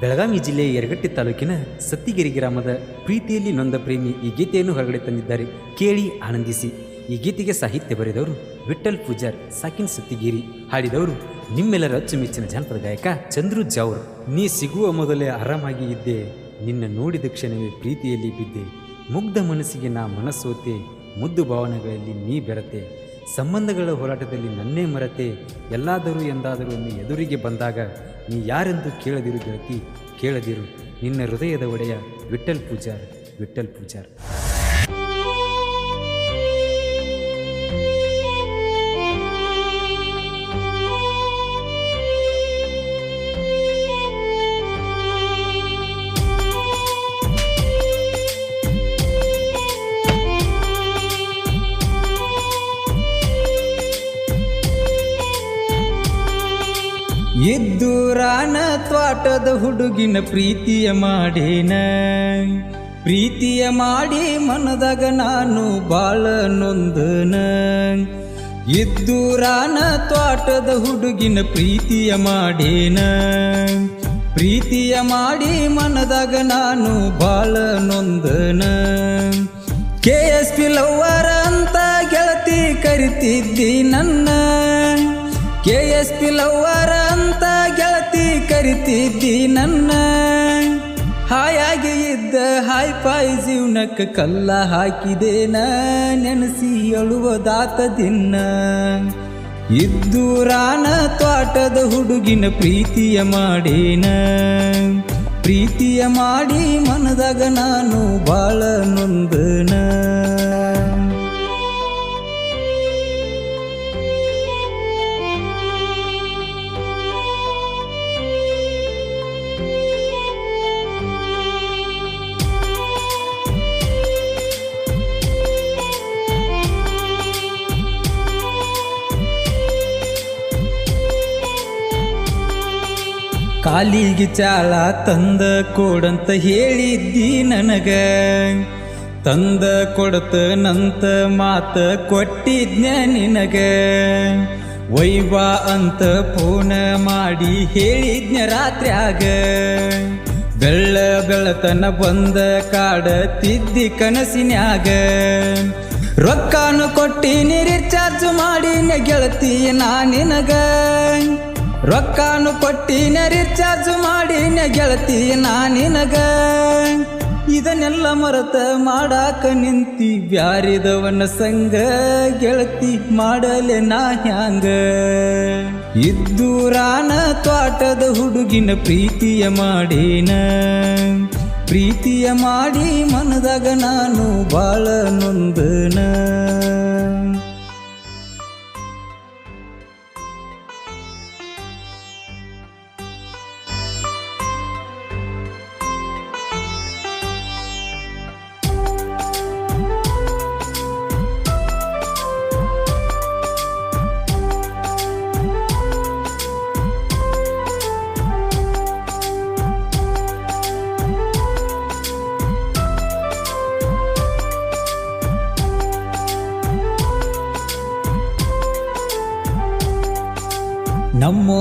ಬೆಳಗಾವಿ ಜಿಲ್ಲೆಯ ಯರಗಟ್ಟಿ ತಾಲೂಕಿನ ಸತ್ತಿಗಿರಿ ಗ್ರಾಮದ ಪ್ರೀತಿಯಲ್ಲಿ ನೊಂದ ಪ್ರೇಮಿ ಈ ಗೀತೆಯನ್ನು ಹೊರಗಡೆ ತಂದಿದ್ದಾರೆ. ಕೇಳಿ ಆನಂದಿಸಿ. ಈ ಗೀತೆಗೆ ಸಾಹಿತ್ಯ ಬರೆದವರು ವಿಠಲ್ ಪೂಜಾರ್ ಸಾಕಿನ್ ಸತ್ತಿಗಿರಿ. ಹಾಡಿದವರು ನಿಮ್ಮೆಲ್ಲರ ಅಚ್ಚುಮೆಚ್ಚಿನ ಜಾನಪದ ಗಾಯಕ ಚಂದ್ರು ಜಾವ್ರ್. ನೀ ಸಿಗುವ ಮೊದಲೇ ಆರಾಮಾಗಿ ಇದ್ದೆ. ನಿನ್ನ ನೋಡಿದ ಕ್ಷಣವೇ ಪ್ರೀತಿಯಲ್ಲಿ ಬಿದ್ದೆ. ಮುಗ್ಧ ಮನಸ್ಸಿಗೆ ನಾ ಮನಸ್ಸೋತೆ ಮುದ್ದು ಭಾವನೆಗಳಲ್ಲಿ ನೀ ಬೆರತೆ. ಸಂಬಂಧಗಳ ಹೋರಾಟದಲ್ಲಿ ನನ್ನೇ ಮರೆತೆ ಎಲ್ಲಾದರೂ ಎಂದಾದರೂ ಒಮ್ಮೆ ಎದುರಿಗೆ ಬಂದಾಗ ನೀ ಯಾರೆಂದು ಕೇಳದಿರು ಗೆಳತಿ, ಕೇಳದಿರು. ನಿನ್ನ ಹೃದಯದ ಒಡೆಯ ವಿಠಲ್ ಪೂಜಾರ್ ವಿಠಲ್ ಪೂಜಾರ್. ಇದ್ದೂರಾನ ತ್ವಾಟದ ಹುಡುಗಿನ ಪ್ರೀತಿಯ ಮಾಡೇನ. ಪ್ರೀತಿಯ ಮಾಡಿ ಮನದಾಗ ನಾನು ಬಾಳ ನೊಂದನ ಇದ್ದೂರಾನ ತ್ವಾಟದ ಹುಡುಗಿನ ಪ್ರೀತಿಯ ಮಾಡೇನ. ಪ್ರೀತಿಯ ಮಾಡಿ ಮನದಾಗ ನಾನು ಬಾಳ ನೊಂದನ ಕೆ ಎಸ್ ಪಿ ಲವ್ವರ ಅಂತ ಗೆಳತಿ ಕರಿತಿದ್ದಿ ನನ್ನ. ಕೆ ಎಸ್ ಪಿ ಲವ್ವರ ಅಂತ ಗೆಳತಿ ಕರಿತಿದ್ದಿ ನನ್ನ. ಹಾಯಾಗಿ ಇದ್ದ ಹಾಯ್ ಪಾಯ್ ಜೀವನಕ್ಕೆ ಕಲ್ಲ ಹಾಕಿದೇನ ನೆನೆಸಿ ದಿನ್ನ. ದಿನ ಇದ್ದೂರಾನ ತೋಟದ ಹುಡುಗಿನ ಪ್ರೀತಿಯ ಮಾಡೇನ. ಪ್ರೀತಿಯ ಮಾಡಿ ಮನದಾಗ ನಾನು ಬಾಳ ನೊಂದನ. ಕಾಲಿಗೆ ಚಾಲ ತಂದ ಕೊಡಂತ ಹೇಳಿದ್ದಿ ನನಗ. ತಂದ ಕೊಡತ ನಂತ ಮಾತ ಕೊಟ್ಟಿದ್ನ ನಿನಗ. ವೈವಾ ಅಂತ ಫೋನ ಮಾಡಿ ಹೇಳಿದ್ನ ರಾತ್ರ್ಯಾಗ. ಬೆಳ್ಳ ಬೆಳತನ ಬಂದ ಕಾಡತಿದ್ದಿ ಕನಸಿನ್ಯಾಗ. ರೊಕ್ಕಾನು ಕೊಟ್ಟಿನಿ ರಿಚಾರ್ಜ್ ಮಾಡಿ ಗೆಳತಿ ನಾ ನಿನಗ. ರೊಕ್ಕಾನು ಕೊಟ್ಟಿನ ರಿಚಾರ್ಜ್ ಮಾಡಿನ ಗೆಳತಿ ನಾ ನಿನಗ. ಇದನ್ನೆಲ್ಲ ಮರತ ಮಾಡಾಕ ನಿಂತಿ ಬ್ಯಾರಿದವನ ಸಂಗ ಗೆಳತಿ ಮಾಡಲೆ ನಾ ಹ್ಯಾಂಗ. ಇದ್ದೂರಾನ ತೋಟದ ಹುಡುಗಿನ ಪ್ರೀತಿಯ ಮಾಡೇನ. ಪ್ರೀತಿಯ ಮಾಡಿ ಮನದಾಗ ನಾನು ಬಾಳ ನೊಂದನ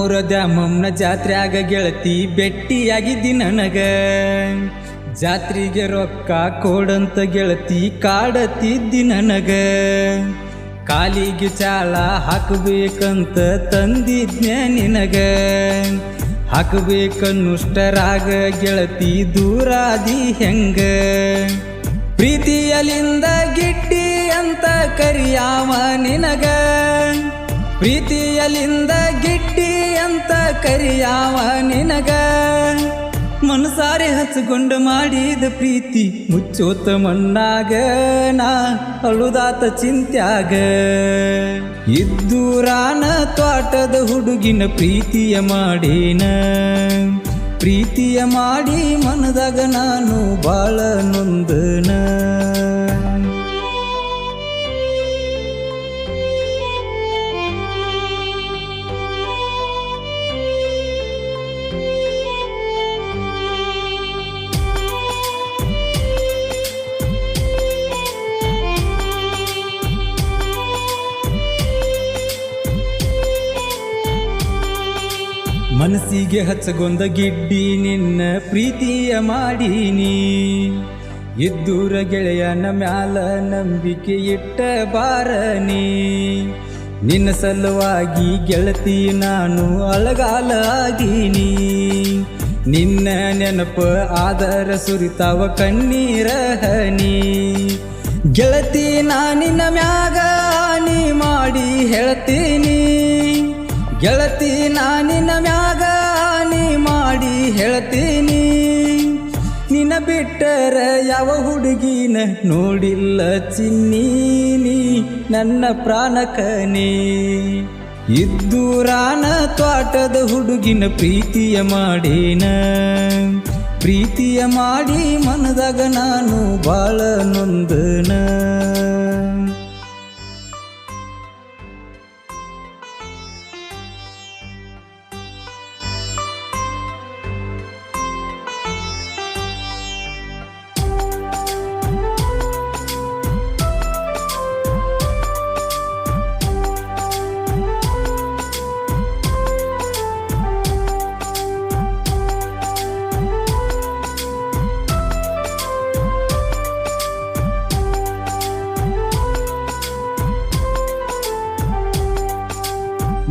ನಮ್ಮೂರ ದ್ಯಾಮಮ್ಮನ ಜಾತ್ರೆಯಾಗ ಗೆಳತಿ ಭೆಟ್ಟಿಯಾಗಿದ್ದಿ ನನಗ. ಜಾತ್ರೆಗೆ ರೊಕ್ಕ ಕೊಡಂತ ಗೆಳತಿ ಕಾಡತಿದ್ದಿ ನನಗ. ಕಾಲಿಗೆ ಚಾಳ ಹಾಕಬೇಕಂತ ತಂದಿದ್ನೆ ನಿನಗ. ಹಾಕಬೇಕನ್ನುಷ್ಟರಾಗ ಗೆಳತಿ ದೂರಾದಿ ಹೆಂಗ. ಪ್ರೀತಿಯಲಿಂದ ಗಿಟ್ಟಿ ಅಂತ ಕರಿಯಾವ ನಿನಗ. ಪ್ರೀತಿಯಲಿಂದ ಗಿಟ್ಟಿ ಕರಿಯಾವ ನಿನಗ? ಮನಸಾರೆ ಹಚ್ಕೊಂಡು ಮಾಡಿದ ಪ್ರೀತಿ ಮುಚ್ಚೋತ ಮಣ್ಣಾಗ, ನಾ ಅಳುದಾತ ಚಿಂತ್ಯಾಗ. ಇದ್ದೂರಾನ ತೋಟದ ಹುಡುಗಿನ ಪ್ರೀತಿಯ ಮಾಡೇನ? ಪ್ರೀತಿಯ ಮಾಡಿ ಮನದಾಗ ನಾನು ಬಾಳ ನೊಂದನ. ಮನಸ್ಸಿಗೆ ಹಚ್ಚಗೊಂದ ಗಿಡ್ಡಿ ನಿನ್ನ ಪ್ರೀತಿಯ ಮಾಡೀನಿ. ಇದ್ದೂರ ಗೆಳೆಯನ ಮ್ಯಾಲ ನಂಬಿಕೆ ಇಟ್ಟ ಬಾರನಿ. ನಿನ್ನ ಸಲುವಾಗಿ ಗೆಳತಿ ನಾನು ಅಳಗಾಲಾಗೀನಿ ನಿನ್ನ ನೆನಪ ಆದರ ಸುರಿತಾವ ಕಣ್ಣೀರ ಹನಿ. ಗೆಳತಿ ನಿನ್ನ ಮ್ಯಾಗ ನೀ ಮಾಡಿ ಹೇಳ್ತೀನಿ. ಗೆಳತಿ ನಾನಿನ ನೀ ಮಾಡಿ ಹೇಳ್ತೀನಿ. ನಿನ್ನ ಬಿಟ್ಟರ ಯಾವ ಹುಡುಗಿನ ನೋಡಿಲ್ಲ ಚಿನ್ನೀನಿ ನನ್ನ ಪ್ರಾಣಕನೇ. ಇದ್ದೂರಾನ ತೋಟದ ಹುಡುಗಿನ ಪ್ರೀತಿಯ ಮಾಡೇನ. ಪ್ರೀತಿಯ ಮಾಡಿ ಮನದಾಗ ನಾನು ಬಾಳ ನೊಂದನ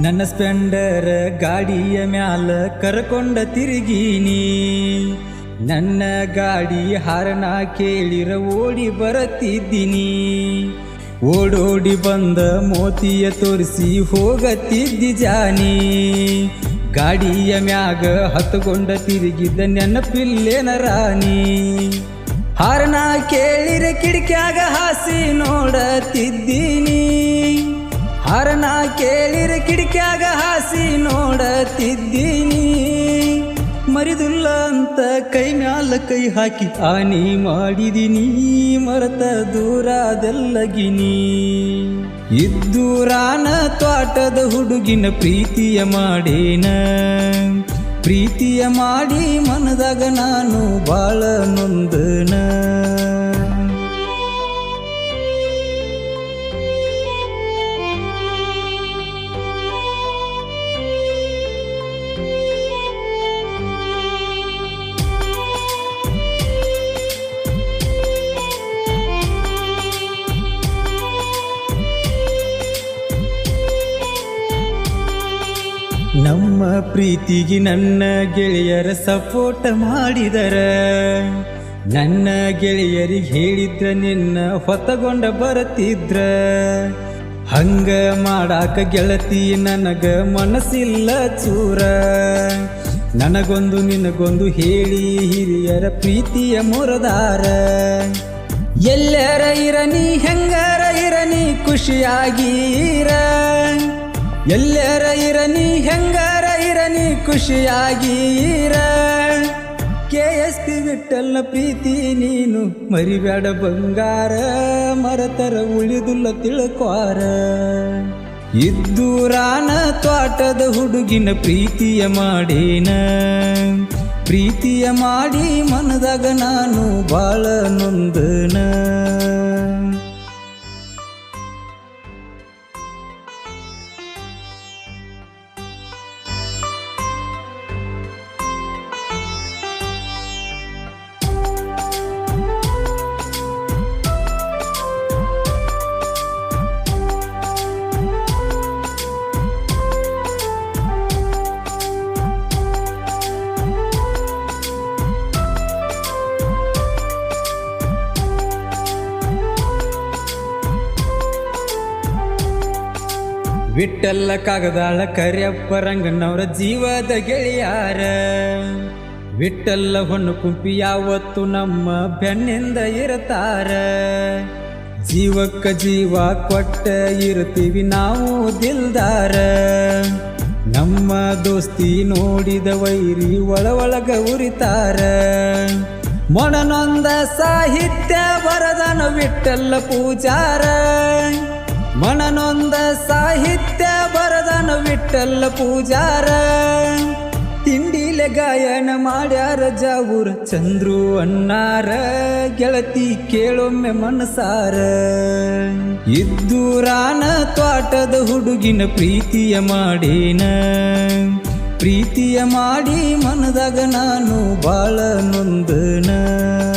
ನನ್ನ ಸ್ಪೆಂಡರ್ ಗಾಡಿಯ ಮ್ಯಾಲ ಕರ್ಕೊಂಡ ತಿರುಗೀನಿ. ನನ್ನ ಗಾಡಿ ಹಾರನ ಕೇಳಿರ ಓಡಿ ಬರತಿದ್ದೀನಿ ಓಡೋಡಿ ಬಂದ ಮೋತಿಯ ತೋರಿಸಿ ಹೋಗತ್ತಿದ್ದಿ ಜಾನಿ. ಗಾಡಿಯ ಮ್ಯಾಗ ಹತ್ತುಕೊಂಡ ತಿರುಗಿದ್ದ ನೆನಪಿಲ್ಲೇನ ರಾಣಿ. ಹಾರನ ಕೇಳಿರ ಕಿಡಿಕ್ಯಾಗ ಹಾಸಿ ನೋಡತಿದ್ದೀನಿ ಹಾರನ ಕೇಳಿರ ಕಿಡಿಕ್ಯಾಗ ಹಾಸಿ ನೋಡತಿದ್ದೀನಿ. ಮರಿದುಲ್ಲ ಅಂತ ಕೈ ಮ್ಯಾಲ ಕೈ ಹಾಕಿ ಆನಿ ಮಾಡಿದಿನಿ. ಮರತ ದೂರದೆಲ್ಲಗಿನಿ ಇದ್ದೂರಾನ ತೋಟದ ಹುಡುಗಿನ ಪ್ರೀತಿಯ ಮಾಡೇನ. ಪ್ರೀತಿಯ ಮಾಡಿ ಮನದಾಗ ನಾನು ಬಾಳ ನೊಂದನ ನಮ್ಮ ಪ್ರೀತಿಗೆ ನನ್ನ ಗೆಳೆಯರ ಸಪೋರ್ಟ್ ಮಾಡಿದರ. ನನ್ನ ಗೆಳೆಯರಿಗೆ ಹೇಳಿದ್ರ ನಿನ್ನ ಹೊತ್ತಗೊಂಡ ಬರುತ್ತಿದ್ರ ಹಂಗ ಮಾಡಾಕ ಗೆಳತಿ ನನಗ ಮನಸ್ಸಿಲ್ಲ ಚೂರ. ನನಗೊಂದು ನಿನಗೊಂದು ಹೇಳಿ ಹಿರಿಯರ ಪ್ರೀತಿಯ ಮುರದಾರ. ಎಲ್ಲರ ಇರನಿ ಹೆಂಗರ ಇರನಿ ಖುಷಿಯಾಗೀರ. ಎಲ್ಲರ ಇರನಿ, ಹೆಂಗಾರ ಇರನಿ ಖುಷಿಯಾಗಿರ ಕೆ ಎಸ್ ಪಿ ಬಿಟ್ಟಲ್ಲ ಪ್ರೀತಿ ನೀನು ಮರಿಬೇಡ ಬಂಗಾರ, ಮರತರ ಉಳಿದುಲ್ಲ ತಿಳ್ಕ್ವಾರ ಇದ್ದೂರಾನ ತೋಟದ ಹುಡುಗಿನ ಪ್ರೀತಿಯ ಮಾಡೇನ. ಪ್ರೀತಿಯ ಮಾಡಿ ಮನದಾಗ ನಾನು ಬಾಳ ನೊಂದನ ವಿಟ್ಟಲ್ಲ ಕಾಗದಾಳ ಕರಿಯಪ್ಪ ರಂಗನವರ ಜೀವದ ಗೆಳೆಯಾರ. ವಿಟ್ಟಲ್ಲ ಹೊನ್ನು ಕುಂಪಿ ಯಾವತ್ತು ನಮ್ಮ ಬೆನ್ನಿಂದ ಇರತಾರ. ಜೀವಕ್ಕ ಜೀವ ಕೊಟ್ಟ ಇರ್ತೀವಿ ನಾವು ದಿಲ್ದಾರ. ನಮ್ಮ ದೋಸ್ತಿ ನೋಡಿದ ವೈರಿ ಒಳ ಒಳಗ ಉರಿತಾರ. ಮೊಣನೊಂದ ಸಾಹಿತ್ಯ ಬರದನ ವಿಟ್ಟಲ್ಲ ಪೂಜಾರ. ಮನನೊಂದ ಸಾಹಿತ್ಯ ಬರದನ ವಿಟ್ಟಲ್ಲ ಪೂಜಾರ. ತಿಂಡಿಲೆ ಗಾಯನ ಮಾಡ್ಯಾರ ಜಾವೂರ ಚಂದ್ರು ಅಣ್ಣಾರ ಗೆಳತಿ ಕೇಳೊಮ್ಮೆ ಮನಸಾರ. ಇದ್ದೂರಾನ ತ್ವಾಟದ ಹುಡುಗಿನ ಪ್ರೀತಿಯ ಮಾಡೇನ. ಪ್ರೀತಿಯ ಮಾಡಿ ಮನದಾಗ ನಾನು ಬಾಳ ನೊಂದನಿ.